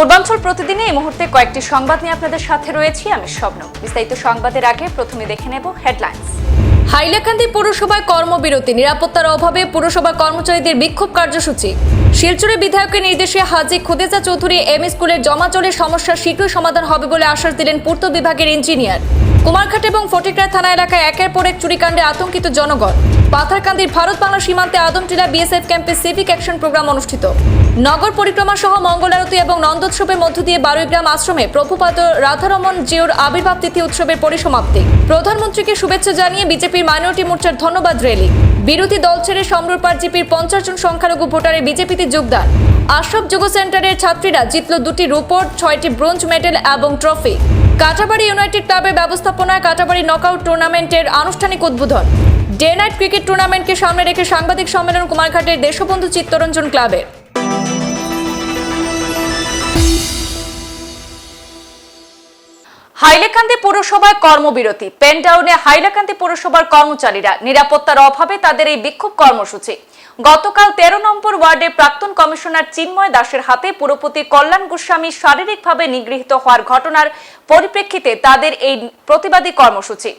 পূর্বাঞ্চল প্রতিদিনে এই মুহূর্তে কয়েকটি সংবাদ নিয়ে আপনাদের সাথে রয়েছি। আমি স্বপ্ন। বিস্তারিত সংবাদের আগে প্রথমে দেখে নেব হেডলাইন্স। হাইলাকান্দি পৌরসভায় কর্মবিরতি, নিরাপত্তার অভাবে পুরসভা কর্মচারীদের বিক্ষোভ কার্যসূচি। শিলচরে বিধায়কের নির্দেশে হাজি খুদেজা চৌধুরী এম স্কুলের জমা চলে সমস্যা শীঘ্রই সমাধান হবে বলে আশ্বাস দিলেন পূর্ত বিভাগের ইঞ্জিনিয়ার। কুমারঘাট এবং ফটিকরা থানা এলাকায় একের পর এক চুরিকাণ্ডে আতঙ্কিত জনগণ। পাথারকান্দির ভারত বাংলা সীমান্তে আদমটিলা বিএসএফ ক্যাম্পে সিভিক অ্যাকশন প্রোগ্রাম অনুষ্ঠিত। নগর পরিক্রমা সহ মঙ্গলারতি এবং নন্দোৎসবের মধ্য দিয়ে বারুইগ্রাম আশ্রমে প্রভুপাত রাধারমন জিওর আবির্ভাব তিথি উৎসবের পরিসমাপ্তি। প্রধানমন্ত্রীকে শুভেচ্ছা জানিয়ে বিজেপির মাইনরিটি মোর্চার ধন্যবাদ র্যালি বিরোধী দল ছেড়ে সমরূপার জিপির পঞ্চাশ জন সংখ্যালঘু ভোটারে বিজেপিতে যোগদান। আশরাফ যোগ সেন্টারের ছাত্রীরা জিতল দুটি রুপোর ছয়টি ব্রোঞ্জ মেডেল এবং ট্রফি। কাটাবাড়ি ইউনাইটেড ক্লাবের ব্যবস্থাপনায় কাটাবাড়ি নকআউট টুর্নামেন্টের আনুষ্ঠানিক উদ্বোধন। ডে নাইট ক্রিকেট টুর্নামেন্টকে সামনে রেখে সাংবাদিক সম্মেলন কুমারঘাটের দেশবন্ধু চিত্তরঞ্জন ক্লাবের। হাইলাকান্দি পৌরসভায় কর্মবিরতি। পেনটাউনে হাইলাকান্দি পৌরসভার কর্মচারীরা নিরাপত্তার অভাবে তাদের এই বিক্ষোভ কর্মসূচি। গতকাল তেরো নম্বর ওয়ার্ডের প্রাক্তন কমিশনার চিন্ময় দাসের হাতে পুরপতি কল্যাণ গোস্বামী শারীরিকভাবে নিগৃহীত হওয়ার ঘটনার পরিপ্রেক্ষিতে তাদের এই প্রতিবাদী কর্মসূচি।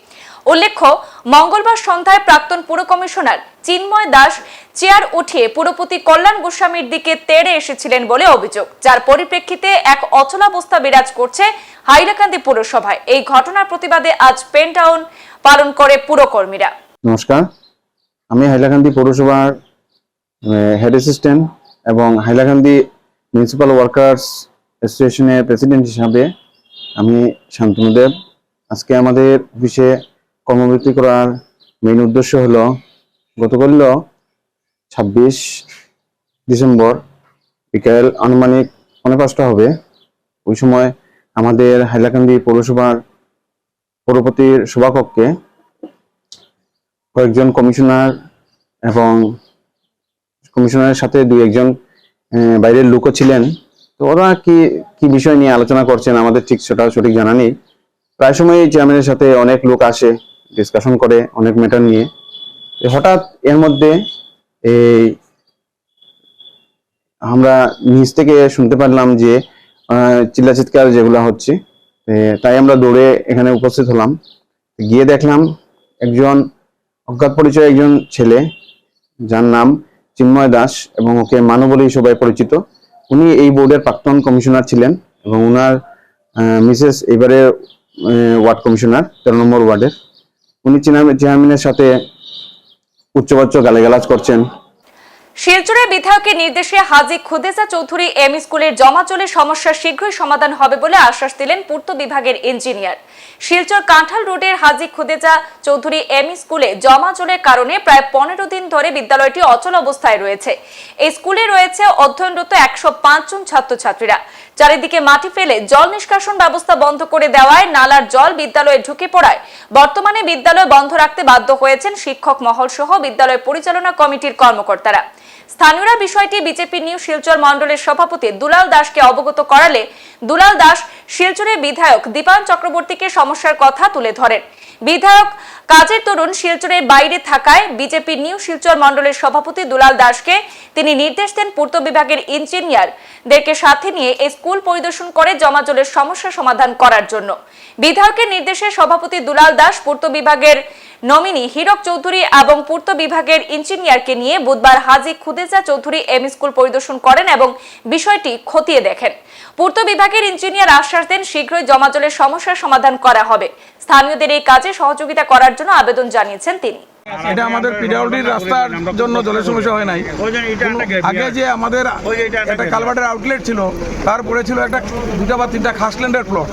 উল্লেখ্য, মঙ্গলবার সন্ধ্যায় প্রাক্তন পুর কমিশনার চিন্ময় দাস চেয়ার উঠিয়ে পুরপতি কল্যাণ গোস্বামীর দিকে তেড়ে এসেছিলেন বলে অভিযোগ, যার পরিপ্রেক্ষিতে এক অচলাবস্থা বিরাজ করছে হাইলাকান্দি পুরসভায়। এই ঘটনার প্রতিবাদে আজ পেনটাউন পালন করে পুরকর্মীরা। নমস্কার, আমি হাইলাকান্দি পৌরসভার হেড অ্যাসিস্ট্যান্ট এবং হাইলাকান্দি মিউনিসিপ্যাল ওয়ার্কার্স অ্যাসোসিয়েশনের প্রেসিডেন্ট হিসাবে আমি শান্তনুদেব। আজকে আমাদের অফিসে কর্মবৃত্তি করার মেইন উদ্দেশ্য হলো গতকাল ছাব্বিশ ডিসেম্বর বিকেল আনুমানিক পনেরো পাঁচটা হবে। ওই সময় আমাদের হাইলাকান্দি পৌরসভার পৌরপতির সভাকক্ষে কয়েকজন কমিশনার এবং কমিশনারের সাথে দুই একজন বাইরের লোকও ছিলেন। তো ওরা কি কি বিষয় নিয়ে আলোচনা করছেন আমাদের ঠিক সেটা সঠিক জানা নেই। প্রায় সময় চেয়ারম্যানের সাথে অনেক লোক আসে। ডিসকাশন করে অনেক ম্যাটার নিয়ে। হঠাৎ এর মধ্যে এই আমরা নিচ থেকে শুনতে পারলাম যে চিল্লা চিৎকার যেগুলো হচ্ছে তাই আমরা দৌড়ে এখানে উপস্থিত হলাম। গিয়ে দেখলাম একজন অজ্ঞাত পরিচয় একজন ছেলে, যার নাম চিন্ময় দাস এবং ওকে মানু বলেই সবাই পরিচিত। উনি এই বোর্ডের প্রাক্তন কমিশনার ছিলেন এবং ওনার মিসেস এবারে ওয়ার্ড কমিশনার, তেরো নম্বর ওয়ার্ডের। উনি সাথে উচ্চবাচ্য করছেন। বিধায়কের নির্দেশে হাজি চৌধুরী এম স্কুলের সমস্যা শীঘ্রই সমাধান হবে বলে আশ্বাস দিলেন পূর্ত বিভাগের ইঞ্জিনিয়ার। শিলচর কাঁঠাল রোডের হাজি খুদেজা চৌধুরী এম স্কুলে জমাচলের কারণে প্রায় পনেরো দিন ধরে বিদ্যালয়টি অচল অবস্থায় রয়েছে। এই স্কুলে রয়েছে অধ্যয়নরত একশো পাঁচ জন ছাত্রছাত্রীরা। চারিদিকে মাটি ফেলে জল নিষ্কাশন ব্যবস্থা বন্ধ করে দেওয়ায় নালার জল বিদ্যালয়ে ঢুকে পড়ায়। বর্তমানে বিদ্যালয় বন্ধ রাখতে বাধ্য হয়েছেন শিক্ষক মহল সহ বিদ্যালয় পরিচালনা কমিটির কর্মকর্তারা। স্থানীয়রা বিষয়টি বিজেপি নিউ শিলচর মণ্ডলের সভাপতি দুলাল দাসকে অবগত করালে দুলাল দাস শিলচরের বিধায়ক দীপান চক্রবর্তীকে সমস্যার কথা তুলে ধরেন। বিধায়ক কাজের তরুণ শিলচরের বাইরে থাকায় বিজেপি নিউ শিলচর মণ্ডলের সভাপতি দুলাল দাসকে তিনি নির্দেশ দেন পূর্ত বিভাগের ইঞ্জিনিয়ারদেরকে সাথে নিয়ে এই স্কুল পরিদর্শন করে জমাজলের সমস্যা সমাধান করার জন্য। বিধায়কের নির্দেশে সভাপতি দুলাল দাস পূর্ত বিভাগের নমিনি হীরক চৌধুরী এবং পূর্ত বিভাগের ইঞ্জিনিয়ারকে নিয়ে বুধবার হাজি খুদেজা চৌধুরী এম স্কুল পরিদর্শন করেন এবং বিষয়টি খতিয়ে দেখেন। পূর্ত বিভাগের ইঞ্জিনিয়ার আশ্বাস দেন, শীঘ্রই জমাজলের সমস্যার সমাধান করা হবে। স্থানীয়দের এই কাজে সহযোগিতা করার জন্য আবেদন জানিয়েছেন তিনি। এটা আমাদের পিডাব্লিউডির রাস্তার জন্য জলের সমস্যা হয় নাই। আগে যে আমাদের একটা কালভার্টের আউটলেট ছিল তারপরে ছিল একটা দুটা বা তিনটা খাসল্যান্ডের প্লট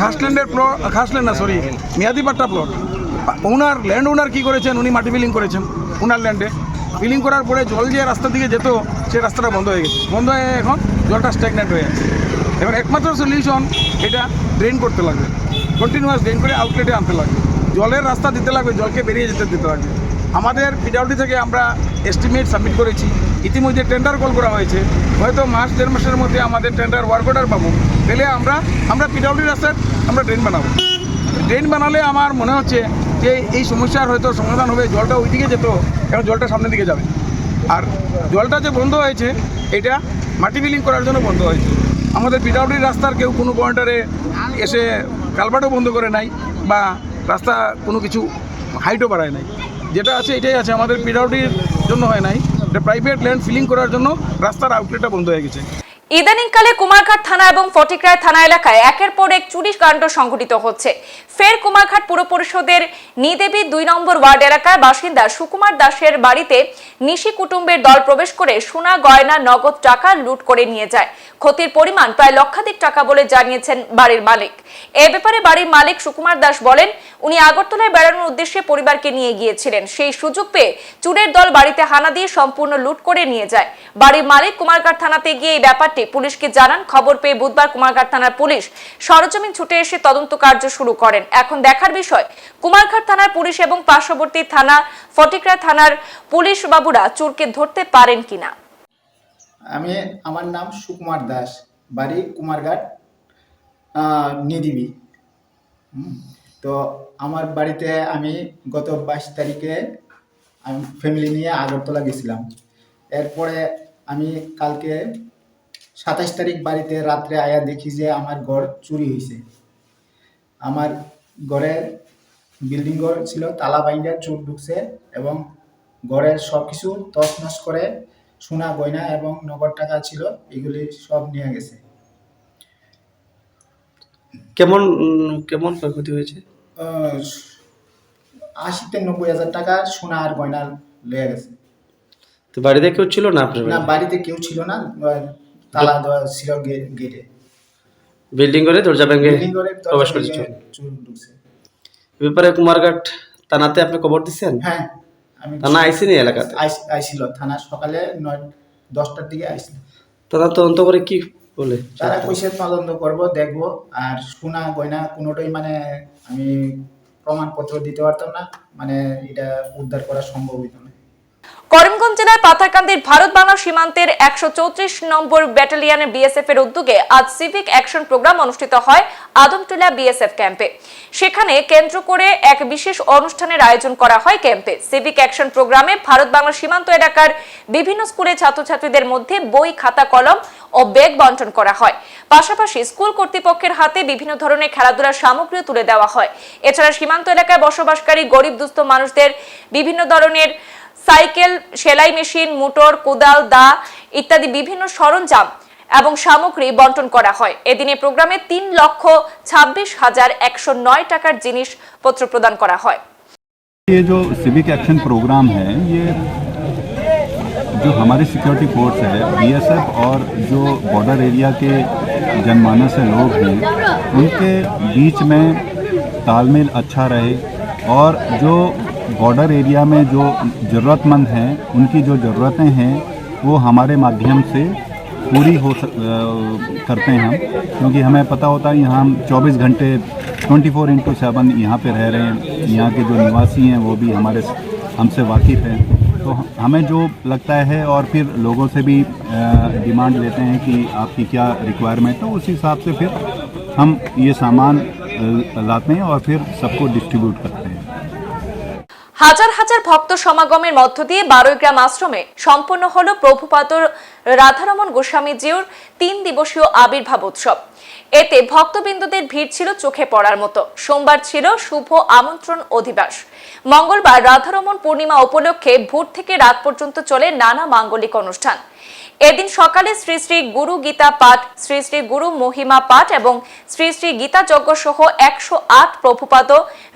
খাসল্যান্ডের প্লট খাসল্যান্ড না সরি মেয়াদি পাট্টা প্লট ওনার ল্যান্ড ওনার কি করেছেন? উনি মাটি বিলিং করেছেন ওনার ল্যান্ডে বিলিং করার পরে জল যে রাস্তার দিকে যেত সেই রাস্তাটা বন্ধ হয়ে গেছে। বন্ধ হয়ে এখন জলটা স্ট্যাগনেট হয়ে আছে। এবার একমাত্র সলিউশন এটা ড্রেন করতে লাগবে। কন্টিনিউয়াস ড্রেন করে আউটলেটে আনতে লাগবে। জলের রাস্তা দিতে লাগবে, জলকে বেরিয়ে যেতে দিতে লাগবে। আমাদের পিডাব্লিউডি থেকে আমরা এস্টিমেট সাবমিট করেছি। ইতিমধ্যে টেন্ডার কল করা হয়েছে। হয়তো মাস, দেড় মাসের মধ্যে আমাদের টেন্ডার ওয়ার্ক অর্ডার পাবো। তাহলে আমরা আমরা পিডাব্লিউডি রাস্তার আমরা ড্রেন বানাবো। ড্রেন বানালে আমার মনে হচ্ছে যে এই সমস্যার হয়তো সমাধান হবে, জলটা ওই দিকে যেত এখন জলটা সামনের দিকে যাবে। আর জলটা যে বন্ধ হয়েছে, এটা মাটি বিলিং করার জন্য বন্ধ হয়েছে। আমাদের পিটাউডির রাস্তার কেউ কোনো পয়েন্টারে এসে কালভার্টও বন্ধ করে নাই বা রাস্তা কোনো কিছু হাইটও বাড়ায় নাই। যেটা আছে এটাই আছে, আমাদের পিটাউডির জন্য হয় নাই। এটা প্রাইভেট ল্যান্ড ফিলিং করার জন্য রাস্তার আউটলেটটা বন্ধ হয়ে গেছে। ইদানিংকালে কুমারঘাট থানা এবং ফটিকরায় থানা এলাকায় একের পর এক চুরি কাণ্ড সংঘটিত হচ্ছে। ফের কুমারঘাট পুর পরিষদের নিদেবী দুই নম্বর ওয়ার্ড এলাকার বাসিন্দা সুকুমার দাসের বাড়িতে নিশি কুটুম্বের দল প্রবেশ করে সোনা, গয়না, নগদ টাকা লুট করে নিয়ে যায়। ক্ষতির পরিমাণ প্রায় লক্ষাধিক টাকা বলে জানিয়েছেন বাড়ির মালিক। এ ব্যাপারে বাড়ির মালিক সুকুমার দাস বলেন, উনি আগরতলায় বেড়ানোর উদ্দেশ্যে পরিবারকে নিয়ে গিয়েছিলেন। সেই সুযোগ পেয়ে চুরের দল বাড়িতে হানা দিয়ে সম্পূর্ণ লুট করে নিয়ে যায়। বাড়ির মালিক কুমারঘাট থানাতে গিয়ে এই ব্যাপারটি পুলিশকে জানান। খবর পেয়ে বুধবার কুমারঘাট থানার পুলিশ সরজমিন ছুটে এসে তদন্ত কার্য শুরু করেন। এখন দেখার বিষয়, কুমারঘাট থানার পুলিশ এবং পার্শ্ববর্তী থানা ফটিকরা থানার পুলিশ বাবুরা চোরকে ধরতে পারেন কিনা? আমি, আমার নাম সুকুমার দাস। বাড়ি কুমারঘাট নিদিবি দিবি তো আমার বাড়িতে আমি গত বাইশ তারিখে আমি ফ্যামিলি নিয়ে আগরতলা গেছিলাম। এরপরে আমি কালকে সাতাশ তারিখ বাড়িতে রাত্রে আয়া দেখি যে আমার ঘর চুরি হয়েছে আমার ঘরে বিল্ডিং ঘর ছিল, তালা বাইন্ডার চোর ঢুকছে এবং ঘরের সব কিছু তছনছ করে সোনা, গয়না এবং নগদ টাকা ছিল, এগুলি সব নিয়ে গেছে। কেমন কেমন ক্ষয়ক্ষতি হয়েছে? আশিতে নব্বই হাজার টাকা সোনা আর গয়না লেগে গেছে। তো বাড়িতে কেউ ছিল না আপনার না বাড়িতে? কেউ ছিল না তালা দেওয়া ছিল গেটে। বিল্ডিং করে দরজা ভেঙে প্রবেশ করেছে ব্যাপারে কুমারঘাট থানাতে আপনি খবর দিচ্ছেন হ্যাঁ আমি থানা আইসিনি এলাকাতে? আইস- আইছিল থানা সকালে নয় দশটার দিকে আইছিল তারা তদন্ত করে কি বলে তারা কইছে তদন্ত করব দেখব আর সোনা গয়না কোনোটাই মানে আমি প্রমাণপত্র দিতে পারতাম না মানে এটা উদ্ধার করা সম্ভব হইতো করিমগঞ্জ জেলার পাথারকান্দির ভারত বাংলা সীমান্তের একশো চৌত্রিশ নম্বর ব্যাটালিয়নের বিএসএফ এর উদ্যোগে আজ সিভিক অ্যাকশন প্রোগ্রাম অনুষ্ঠিত হয় আদমটুলা বিএসএফ ক্যাম্পে। সেখানে কেন্দ্র করে এক বিশেষ অনুষ্ঠানের আয়োজন করা হয় ক্যাম্পে। সিভিক অ্যাকশন প্রোগ্রামে ভারত বাংলা সীমান্ত এলাকার বিভিন্ন স্কুলের ছাত্রছাত্রীদের মধ্যে বই, খাতা, কলম ও ব্যাগ বন্টন করা হয়। পাশাপাশি স্কুল কর্তৃপক্ষের হাতে বিভিন্ন ধরনের খেলাধুলার সামগ্রী তুলে দেওয়া হয়। এছাড়া সীমান্ত এলাকায় বসবাসকারী গরিব দুস্থ মানুষদের বিভিন্ন ধরনের সাইকেল সেলাই মেশিন মোটর কোদাল দা ইত্যাদি বিভিন্ন সরঞ্জাম এবং সামগ্রী বন্টন করা হয় এদিনে প্রোগ্রামে তিন লক্ষ ছাব্বিশ হাজার একশো নয় টাকার জিনিসপত্র প্রদান করা হয় ये जो सिविक एक्शन प्रोग्राम है ये जो हमारी सिक्योरिटी फोर्स है बीएसएफ और जो बॉर्डर एरिया के जनमानस से लोग हैं उनके बीच में तालमेल अच्छा रहे और जो बॉर्डर एरिया में जो ज़रूरतमंद हैं उनकी जो ज़रूरतें हैं वो हमारे माध्यम से पूरी हो सक, अ, करते हैं हम। क्योंकि हमें पता होता है यहाँ हम 24 घंटे 24 फोर इंटू सेवन यहाँ पर रह रहे हैं। यहाँ के जो निवासी हैं वो भी हमारे हमसे वाकिफ़ हैं। तो हमें जो लगता है और फिर लोगों से भी डिमांड लेते हैं कि आपकी क्या रिक्वायरमेंट है उस हिसाब से फिर हम ये सामान लाते हैं और फिर सबको डिस्ट्रीब्यूट करते हैं। হাজার হাজার ভক্ত সমাগমের মধ্য দিয়ে বারোই গ্রাম আশ্রমে সম্পন্ন হল প্রভুপাদ রাধারমন গোস্বামীজিউর তিন দিবসীয় আবির্ভাব উৎসব। এতে ভক্তবৃন্দদের ভিড় ছিল চোখে পড়ার মতো। সোমবার ছিল শুভ আমন্ত্রণ অধিবাস। মঙ্গলবার রাধারমন পূর্ণিমা উপলক্ষে ভোর থেকে রাত পর্যন্ত চলে নানা মাঙ্গলিক অনুষ্ঠান। এদিন সকালে শ্রী শ্রী গুরু গীতা পাঠ, শ্রী শ্রী গুরু মহিমা পাঠ এবং শ্রী শ্রী গীতা যজ্ঞ সহ একশো আট প্রভুপাদ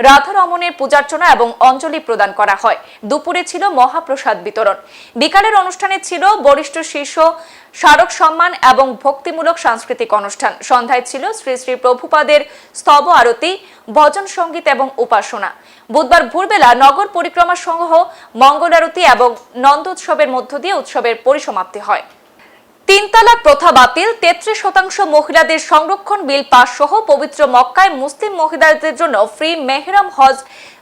রাধারমণের পূজার্চনা এবং অঞ্জলি প্রদান করা হয়। দুপুরে ছিল মহাপ্রসাদ বিতরণ। বিকালের অনুষ্ঠানে ছিল বরিষ্ঠ শীর্ষ স্মারক সম্মান এবং ভক্তিমূলক সাংস্কৃতিক অনুষ্ঠান। সন্ধ্যায় ছিল শ্রী শ্রী প্রভুপাদের স্তব আরতি, ভজন সংগীত এবং উপাসনা। বুধবার ভোরবেলা নগর পরিক্রমা মঙ্গল আরতি এবং নন্দোৎসবের মধ্য দিয়ে উৎসবের পরিসমাপ্তি হয়। তিন তালাক প্রথা বাতিল, তেত্রিশ শতাংশ মহিলাদের সংরক্ষণ বিল পাস সহ পবিত্র মক্কায় মুসলিম মহিলাদের জন্য ফ্রি মেহরাম হজ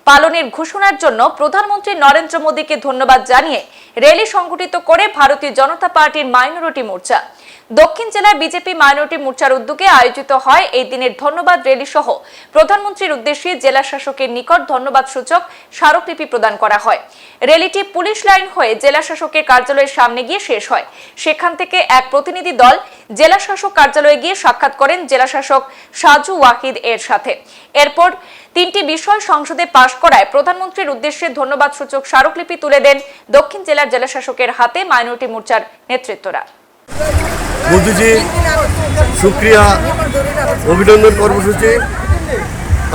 পালনের ঘোষণার জন্য প্রধানমন্ত্রী নরেন্দ্র মোদীকে ধন্যবাদ জানিয়ে র্যালি সংগঠিত করে ভারতীয় জনতা পার্টির মাইনরিটি মোর্চা। দক্ষিণ জেলার বিজেপি মাইনরিটি মোর্চার উদ্যোগে আয়োজিত হয় এই দিনের ধন্যবাদ র্যালি সহ। প্রধানমন্ত্রীর উদ্দেশ্যে জেলা শাসকের নিকট ধন্যবাদ সূচক স্মারকলিপি প্রদান করা হয়। র্যালিটি পুলিশ লাইন হয়ে জেলা শাসকের কার্যালয়ের সামনে গিয়ে শেষ হয়। সেখান থেকে এক প্রতিনিধি দল জেলা শাসক কার্যালয়ে গিয়ে সাক্ষাৎ করেন জেলা শাসক সাজু ওয়াহিদ এর সাথে। এরপর তিনটি বিষয় সংসদে পাশ করায় প্রধানমন্ত্রীর উদ্দেশ্যে ধন্যবাদ সূচক স্মারকলিপি তুলে দেন দক্ষিণ জেলার জেলা শাসকের হাতে মাইনরিটি মোর্চার নেতৃত্বরা। মোদিজি সুক্রিয়া, অভিনন্দন কর্মসূচি।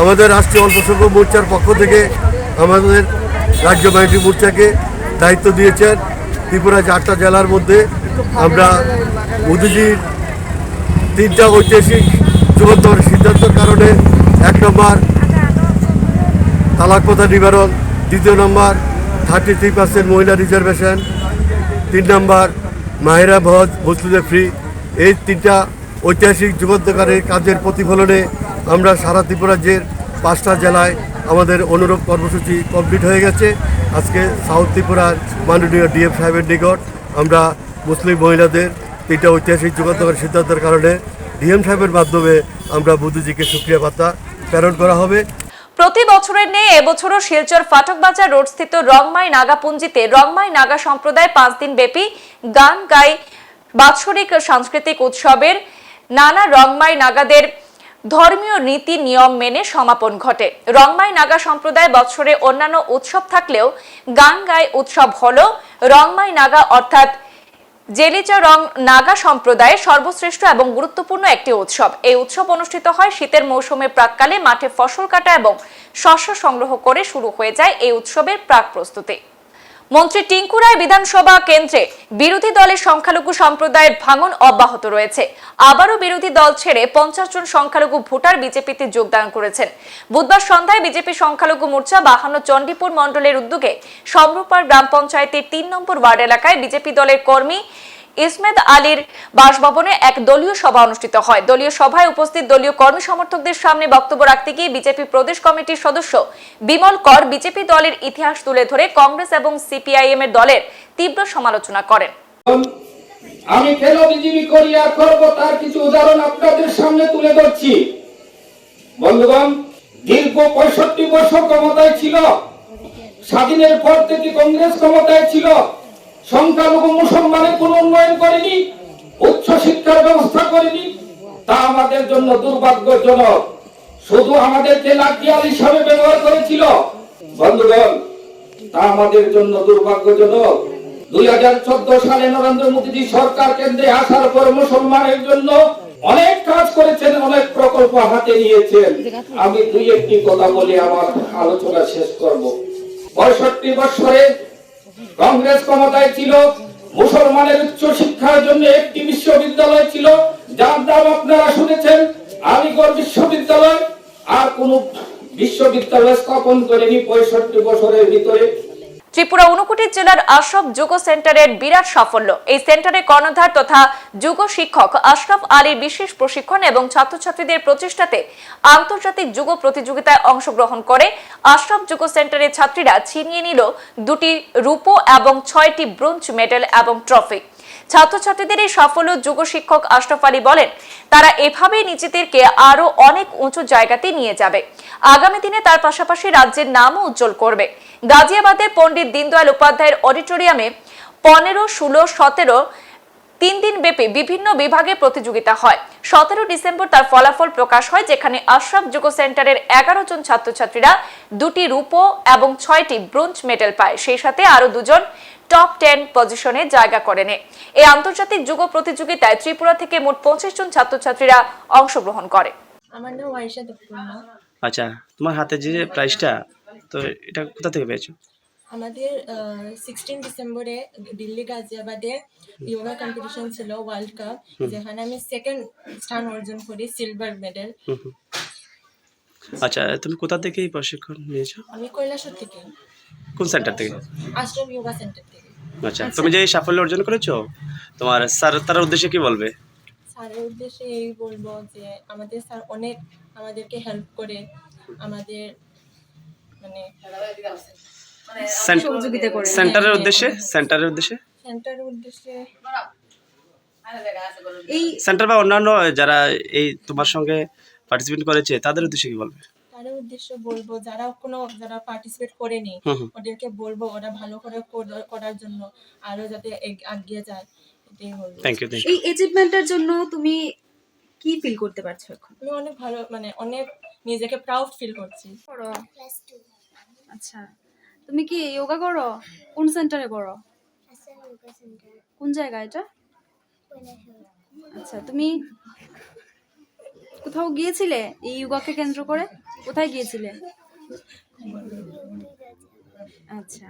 আমাদের রাষ্ট্রীয় অল্প সংখ্যক মোর্চার পক্ষ থেকে আমাদের রাজ্য মাইনরিটি মোর্চাকে দায়িত্ব দিয়েছেন ত্রিপুরা চারটা জেলার মধ্যে। আমরা মোদিজির তিনটা ঐতিহাসিক যুগান্তর সিদ্ধান্তের কারণে এক নম্বর তালাক প্রথা নিবারণ, দ্বিতীয় নম্বর থার্টি থ্রি পার্সেন্ট মহিলা রিজার্ভেশন, তিন নম্বর মাহেরা ভজ মসজিদে ফ্রি এই তিনটা ঐতিহাসিক যুগান্তকারের কাজের প্রতিফলনে আমরা সারা ত্রিপুরা রাজ্যের পাঁচটা জেলায় আমাদের অনুরূপ কর্মসূচি কমপ্লিট হয়ে গেছে। আজকে সাউথ ত্রিপুরার মাননীয় ডিএফ সাহেবের নিকট আমরা মুসলিম মহিলাদের তিনটা ঐতিহাসিক যুগান্তকার সিদ্ধান্তের কারণে ডিএম সাহেবের মাধ্যমে আমরা বুদ্ধজিকে সুক্রিয়া বার্তা প্রেরণ করা হবে। প্রতি বছরের নিয়ে এবছরও শিলচর ফাটক বাজার রোড স্থিত রংমাই নাগাপুঞ্জিতে রংমাই নাগা সম্প্রদায় পাঁচ দিন ব্যাপী গান গাই বাৎসরিক সাংস্কৃতিক উৎসবের নানা রংমাই নাগাদের ধর্মীয় নীতি নিয়ম মেনে সমাপন ঘটে। রংমাই নাগা সম্প্রদায় বছরে অন্যান্য উৎসব থাকলেও গান গায় উৎসব হল রংমাই নাগা অর্থাৎ জেলিচা রং নাগা সম্প্রদায়ের সর্বশ্রেষ্ঠ এবং গুরুত্বপূর্ণ একটি উৎসব। এই উৎসব অনুষ্ঠিত হয় শীতের মৌসুমে প্রাককালে মাঠে ফসল কাটা এবং শস্য সংগ্রহ করে শুরু হয়ে যায় এই উৎসবের প্রাক প্রস্তুতি। মন্ত্রী টিঙ্কু রায় বিধানসভা কেন্দ্রে বিরোধী দলের সংখ্যালঘু সম্প্রদায়ের ভাঙন অব্যাহত রয়েছে। আবারও বিরোধী দল ছেড়ে পঞ্চাশ জন সংখ্যালঘু ভোটার বিজেপিতে যোগদান করেছেন। বুধবার সন্ধ্যায় বিজেপি সংখ্যালঘু মোর্চা বাহান্ন চণ্ডীপুর মণ্ডলের উদ্যোগে সম্রুপার গ্রাম পঞ্চায়েতের তিন নম্বর ওয়ার্ড এলাকায় বিজেপি দলের কর্মী ইসমেদ আলীর বাসভবনে এক দলীয় সভা অনুষ্ঠিত হয়। দলীয় সভায় উপস্থিত দলীয় কর্মী সমর্থকদের সামনে বক্তব্য রাখতে গিয়ে বিজেপি প্রদেশ কমিটির সদস্য বিমল কর বিজেপি দলের ইতিহাস তুলে ধরে কংগ্রেস এবং সিপিআইএম এর দলের তীব্র সমালোচনা করেন। আমি কেন বিজেপি করি আর করব তার কিছু উদাহরণ আপনাদের সামনে তুলে ধরছি। বন্ধুগণ, দীর্ঘ পঁয়ষট্টি বছর ক্ষমতায় ছিল, স্বাধীনের পর থেকে কংগ্রেস ক্ষমতায় ছিল। সংখ্যালঘু মুসলমানের কোন উন্নয়ন করেনি, উচ্চ শিক্ষার ব্যবস্থা করেনি, তা আমাদের জন্য দুর্ভাগ্যজনক। শুধু আমাদেরকে লাঠিয়াল হিসাবে ব্যবহার করেছিল। বন্ধুগণ, তা আমাদের জন্য দুর্ভাগ্যজনক। দুই হাজার চোদ্দ সালে নরেন্দ্র মোদীজি সরকার কেন্দ্রে আসার পর মুসলমানের জন্য অনেক কাজ করেছেন, অনেক প্রকল্প হাতে নিয়েছেন। আমি দুই একটি কথা বলে আমার আলোচনা শেষ করব। পঁয়ষট্টি বছরে কংগ্রেস ক্ষমতায় ছিল, মুসলমানের উচ্চ শিক্ষার জন্য একটি বিশ্ববিদ্যালয় ছিল, যার নাম আপনারা শুনেছেন, আলিগড় বিশ্ববিদ্যালয়। আর কোন বিশ্ববিদ্যালয় স্থাপন করেনি পঁয়ষট্টি বছরের ভিতরে। ত্রিপুরা অনুকুটি জেলার আশরফ যুগ সেন্টারের বিরাট সাফল্য। এই সেন্টারে কর্ণধার তথা যুগ শিক্ষক আশরাফ আলীর বিশেষ প্রশিক্ষণ এবং ছাত্রছাত্রীদের প্রচেষ্টাতে আন্তর্জাতিক যুগ প্রতিযোগিতায় অংশগ্রহণ করে আশরাফ যুগ সেন্টারের ছাত্রীরা ছিনিয়ে নিল দুটি রূপো এবং ছয়টি ব্রোঞ্জ মেডেল এবং ট্রফি। ছাত্রছাত্রীদের এই সাফল্য যুগ শিক্ষক আশরাফ আলী বলেন, তারা এভাবেই নিজেদেরকে আরও অনেক উঁচু জায়গাতে নিয়ে যাবে। আগামী দিনে তার পাশাপাশি রাজ্যের নামও উজ্জ্বল করবে। গাজিয়াবাদের পণ্ডিত দীনদয়াল উপাধ্যায়ের অডিটোরিয়ামে পনেরো, ষোলো, সতেরো, তিন দিন ব্যাপী বিভিন্ন বিভাগে প্রতিযোগিতা হয়। সতেরো ডিসেম্বর তার ফলাফল প্রকাশ হয়, যেখানে আশরাফ যুগ সেন্টারের এগারো জন ছাত্রছাত্রীরা দুটি রূপো এবং ছয়টি ব্রোঞ্জ মেডেল পায়। সেই সাথে আরও দুজন টপ টেন পজিশনে জায়গা করে নেয় এই আন্তর্জাতিক যুগ প্রতিযোগিতায় ত্রিপুরা থেকে মোট পঁচিশ জন ছাত্রছাত্রীরা অংশগ্রহণ করে। আমার নাম ওয়াইশা আচ্ছা তোমার হাতে যে প্রাইসটা তো এটা কোথা থেকে পেয়েছ? আমাদের সিক্সটিন ডিসেম্বরে দিল্লি গাজিয়াবাদে ইয়োগা কম্পিটিশন ছিল ওয়ার্ল্ড কাপ যেখানে আমি সেকেন্ড স্থান অর্জন করি সিলভার মেডেল আচ্ছা তুমি কোথা থেকে এই প্রশিক্ষণ নিয়েছো? আমি কৈলাসর থেকে। কোন সেন্টার থেকে? আশ্রম যোগা সেন্টার থেকে। আচ্ছা তুমি যে সাফল্য অর্জন করেছ তোমার স্যার তার উদ্দেশ্যে কি বলবে? স্যারের উদ্দেশ্যে এই বলব যে আমাদের স্যার অনেক আমাদেরকে হেল্প করে আমাদের মানে সেন্টারের উদ্দেশ্যে? সেন্টারের উদ্দেশ্যে? সেন্টারের উদ্দেশ্যে এই সেন্টার বা অন্যান্য যারা এই তোমার সঙ্গে পার্টিসিপেট করেছে তাদের উদ্দেশ্যে কি বলবে? উদ্দেশ্য বলব যারা কোনো যারা পার্টিসিপেট করেনি। ওদেরকে বলব ওরা ভালো করে করার জন্য আরও যাতে এগিয়ে যায় এটাই বলব। থ্যাংক ইউ এই অ্যাচিভমেন্টের জন্য তুমি কি ফিল করতে পারছ এখন? আমি অনেক ভালো মানে অনেক নিজেকে প্রাউড ফিল করছি। আচ্ছা। তুমি কি যোগা করো? কোন সেন্টারে করো? কোন জায়গা এটা? আচ্ছা তুমি কোথাও গিয়েছিলে? এই যোগাকে কেন্দ্র করে? কোথায় গিয়েছিলে? আচ্ছা।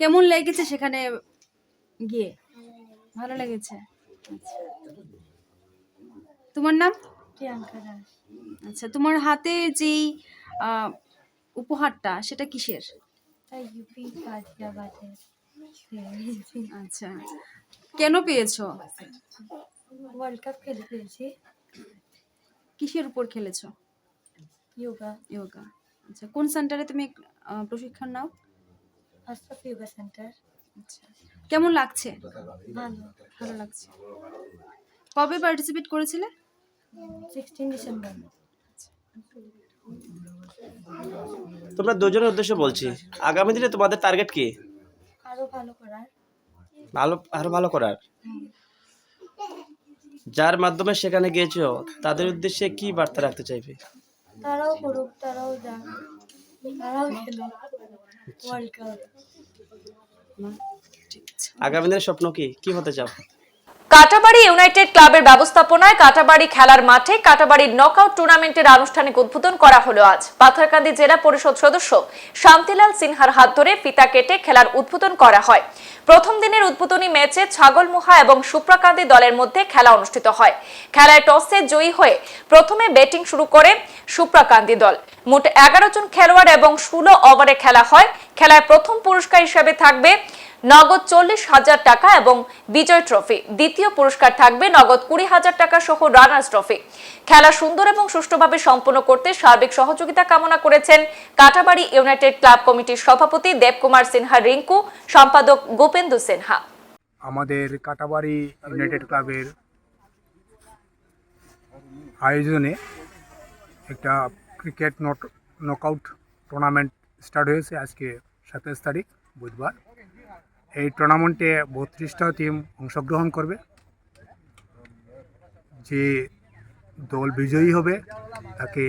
কেমন লেগেছে সেখানে গিয়ে? ভালো লেগেছে? আচ্ছা। তোমার নাম? প্রিয়াঙ্কা দাস। আচ্ছা তোমার হাতে যেই উপহারটা সেটা কিসের? আচ্ছা। কেন পেয়েছ? ওয়ার্ল্ড কাপ খেলে পেয়েছি কিসের উপর খেলেছো? ইয়োগা ইয়োগা আচ্ছা কোন সেন্টারে তুমি প্রশিক্ষণ নাও? আশরাফ যোগা সেন্টার আচ্ছা কেমন লাগছে? ভালো ভালো লাগছে। কবে পার্টিসিপেট করেছিলে? সিক্সটিন ডিসেম্বর তোমরা দুজনের উদ্দেশ্যে বলছি আগামী দিনে তোমাদের টার্গেট কি? আরও ভালো করার। ভালো আরও ভালো করার? যার মাধ্যমে সেখানে গিয়েছো তাদের উদ্দেশ্যে কি বার্তা রাখতে চাইবে? তারাও করুক তারাও কাপ আগামী দিনের স্বপ্ন কি? কি হতে চাও? কাটাবাড়ি ইউনাইটেড ক্লাবের ব্যবস্থাপনায় কাটাবাড়ি খেলার মাঠে কাটাবাড়ির নকআউট টুর্নামেন্টের আনুষ্ঠানিক উদ্বোধন করা হলো আজ। পাথারকান্দি জেলা পরিষদ সদস্য শান্তিলাল সিনহার হাত ধরে ফিতা কেটে খেলার উদ্বোধন করা হয়। প্রথম দিনের উদ্বোধনী ম্যাচে ছাগলমুহা এবং সুপ্রাকান্দি দলের মধ্যে খেলা অনুষ্ঠিত হয়। খেলায় টসে জয়ী হয়ে প্রথমে ব্যাটিং শুরু করে সুপ্রাকান্দি দল। মোট এগারো জন খেলোয়াড় এবং ষোলো ওভারে খেলা হয়। খেলায় প্রথম পুরস্কার হিসেবে থাকবে নগদ চল্লিশ হাজার টাকা এবং বিজয় ট্রফি। দ্বিতীয় পুরস্কার থাকবে নগদ কুড়ি হাজার টাকা সহ রানার্স ট্রফি। খেলা সুন্দর এবং সুষ্ঠুভাবে সম্পন্ন করতে সার্বিক সহযোগিতা কামনা করেছেন কাটাবাড়ি ইউনাইটেড ক্লাব কমিটির সভাপতি দেবকুমার সিনহা রিঙ্কু, সম্পাদক গোপেন্দু সিনহা। আমাদের কাটাবাড়ি ইউনাইটেড ক্লাবের আয়োজনে একটা cricket not, knockout tournament start হয়েছে আজকে সাতাশ তারিখ, বুধবার। এই টুর্নামেন্টে বত্রিশটা টিম অংশগ্রহণ করবে। যে দল বিজয়ী হবে তাকে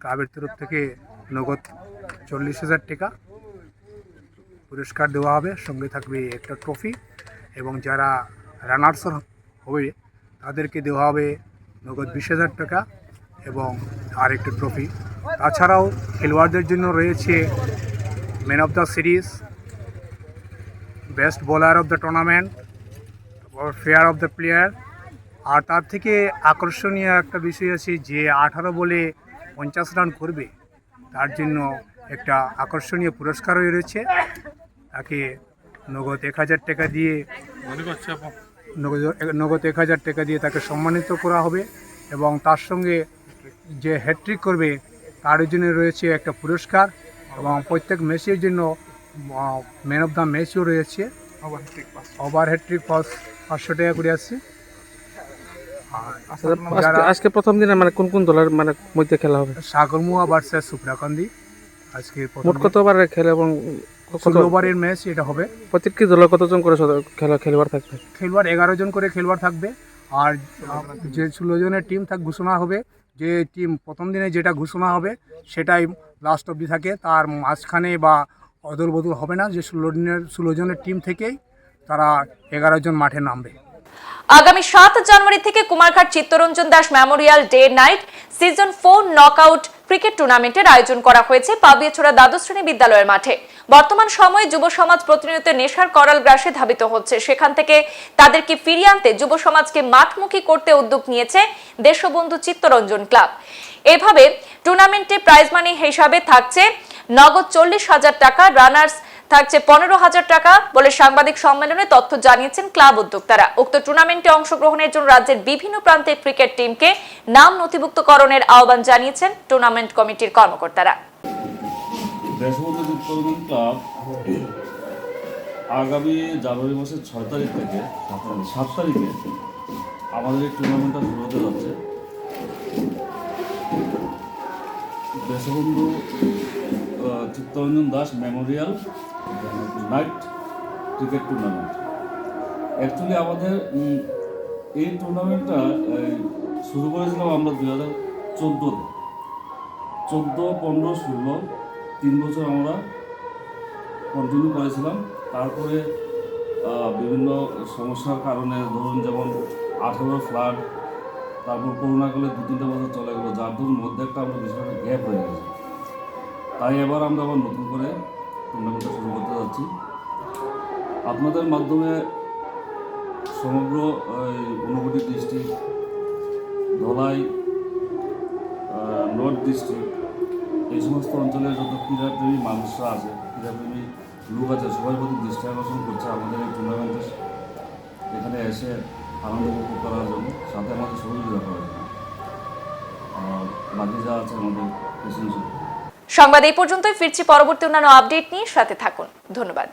ক্লাবের তরফ থেকে নগদ চল্লিশ হাজার টাকা পুরস্কার দেওয়া হবে। সঙ্গে থাকবে একটা ট্রফি এবং যারা রানার্স হবে তাদেরকে দেওয়া হবে নগদ বিশ হাজার টাকা এবং আর একটা ট্রফি তাছাড়াও খেলোয়াড়দের জন্য রয়েছে man of the series best bowler of the tournament fair of the player আর তার থেকে আকর্ষণীয় একটা বিষয় আছে যে আঠারো বলে পঞ্চাশ রান করবে, তার জন্য একটা আকর্ষণীয় পুরস্কারও রয়েছে। তাকে নগদ এক হাজার টাকা দিয়ে, নগদ এক হাজার টাকা দিয়ে তাকে সম্মানিত করা হবে এবং তার সঙ্গে যে হ্যাট্রিক করবে জন্য রয়েছে একটা পুরস্কার এবং প্রত্যেক ম্যাচের জন্য ম্যান অফ দ্য ম্যাচও রয়েছে। ওভার হ্যাট্রিক পাস পাঁচশো টাকা করে আসছে আর আজকে প্রথম দিনে মানে কোন কোন দলের মানে মধ্যে খেলা হবে? সাগরমুয়া ভার্সেস সুপ্রাকান্দি আজকে মোট কত ওভারের খেলা এবং ষোলো ওভারের ম্যাচ এটা হবে। প্রত্যেকটি দলের কতজন করে খেলা খেলোয়াড় থাকবে? খেলোয়াড় এগারো জন করে খেলোয়াড় থাকবে। আর যে ষোলো জনের টিম থাক ঘোষণা হবে। যে টিম প্রথম দিনে যেটা ঘোষণা হবে, সেটাই লাস্ট অবধি থাকে। তার মাঝখানে বা অদল বদল হবে না, যে ষোলো দিনের, ষোলো জনের টিম থেকেই তারা এগারো জন মাঠে নামবে। আগামী সাত জানুয়ারি থেকে Kumarghat Chittaranjan Das memorial day night season four knockout cricket টুর্নামেন্টের আয়োজন করা হয়েছে পাবিয়াছড়া দ্বাদশ শ্রেণি বিদ্যালয়ের মাঠে। বর্তমান সময়ে যুব সমাজ প্রতিনিয়ত নেশার করাল গ্রাসে ধাবিত হচ্ছে। সেখান থেকে তাদেরকে ফিরিয়ে আনতে যুব সমাজকে মাঠমুখী করতে উদ্যোগ নিয়েছে দেশবন্ধু চিত্তরঞ্জন ক্লাব। এভাবে টুর্নামেন্টে প্রাইজ মানি হিসাবে থাকছে নগদ চল্লিশ হাজার টাকা রানার্স থাকছে পনেরো হাজার টাকা বলে সাংবাদিক সম্মেলনে তথ্য জানিয়েছেন ক্লাব উদ্যোক্তারা। উক্ত টুর্নামেন্টে অংশগ্রহণের জন্য রাজ্যের বিভিন্ন প্রান্তের ক্রিকেট টিমকে নাম নথিভুক্তকরণের আহ্বান জানিয়েছেন টুর্নামেন্ট কমিটির কর্মকর্তারা। দেশবন্ধু চিত্তরঞ্জন ক্লাব আগামী জানুয়ারি মাসের ছয় তারিখ থেকে, সাত তারিখে আমাদের এই টুর্নামেন্টটা শুরু হতে যাচ্ছে। Deshbandhu Chittaranjan Das memorial night cricket tournament actually আমাদের এই টুর্নামেন্টটা শুরু করেছিলাম আমরা দু হাজার চোদ্দোতে। চোদ্দ, পনেরো, ষোলো তিন বছর আমরা কন্টিনিউ করেছিলাম। তারপরে বিভিন্ন সমস্যার কারণে ধরুন যেমন আঠেরো ফ্লাড তারপর করোনাকালে দু তিনটে বছর চলে গেলো, যার ধরুন মধ্যে একটা আমরা বিষয়টা গ্যাপ হয়ে গেছে। তাই এবার আমরা আবার নতুন করে টুর্নামেন্টটা শুরু করতে যাচ্ছি। আপনাদের মাধ্যমে সমগ্র Unakoti district Dhalai north district এই সমস্ত অঞ্চলের যত ক্রীড়াপ্রেমী মানুষরা আছে, ক্রীড়াপ্রেমী লোক আছে, সবাই প্রতি দৃষ্টি আকর্ষণ করছে আমাদের এই টুর্নামেন্টে এখানে এসে আনন্দ উপভোগ করার জন্য, সাথে আমাদের সহযোগিতা করার জন্য। বাকি যা আছে আমাদের সংবাদ এই পর্যন্তই, ফিরছি পরবর্তী অন্যান্য আপডেট নিয়ে, সাথে থাকুন। ধন্যবাদ।